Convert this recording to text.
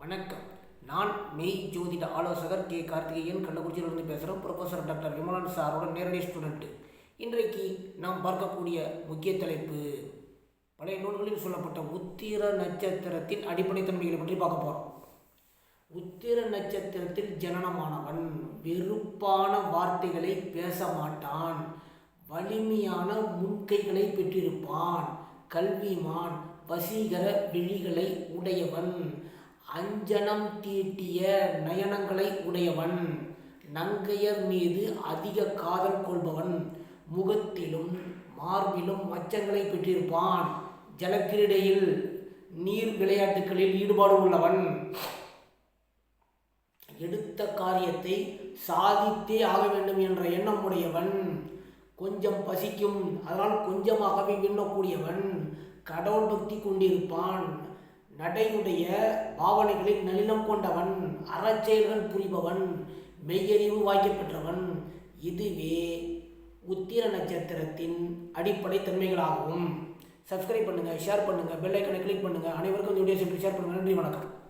வணக்கம். நான் மெய் ஜோதிட ஆலோசகர் கே. கார்த்திகேயன். கள்ளக்குறிச்சியிலிருந்து பேசுகிறோம் ப்ரொஃபஸர் டாக்டர் விமலன் சாரோட நேரடி ஸ்டூடெண்ட்டு இன்றைக்கு நாம் பார்க்கக்கூடிய முக்கிய தலைப்பு பழைய நூல்களில் சொல்லப்பட்ட உத்திர நட்சத்திரத்தின் அடிப்படை தன்மைகளை பற்றி பார்க்க போகிறோம் உத்திர நட்சத்திரத்தில் ஜனனமானவன் வெறுப்பான வார்த்தைகளை பேச மாட்டான். வலிமையான முன்கைகளை பெற்றிருப்பான். கல்விமான் வசீகர விழிகளை உடையவன். அஞ்சனம் தீட்டிய நயனங்களை உடையவன் நங்கையர் மீது அதிக காதல் கொள்பவன் முகத்திலும் மார்பிலும் மச்சங்களை பெற்றிருப்பான். ஜலக்கிரீடையில் நீர் விளையாட்டுகளில் ஈடுபாடு உள்ளவன். எடுத்த காரியத்தை சாதித்தே ஆக வேண்டும் என்ற எண்ணம் உடையவன். கொஞ்சம் பசிக்கும் அதனால் கொஞ்சமாகவே விண்ணக்கூடியவன் கடவுள் பக்தி கொண்டிருப்பான். நடையுடைய பாவனைகளில் நளினம் கொண்டவன் அறச்செயல்கள் புரிபவன் மெய்யறிவு வாய்க்கப்பெற்றவன் இதுவே உத்திர நட்சத்திரத்தின் அடிப்படை தன்மைகளாகும். சப்ஸ்கிரைப் பண்ணுங்கள் ஷேர் பண்ணுங்கள் பெல் ஐக்கனை கிளிக் பண்ணுங்கள் அனைவருக்கும் இந்த வீடியோ ஷேர் பண்ணுங்கள் நன்றி வணக்கம்.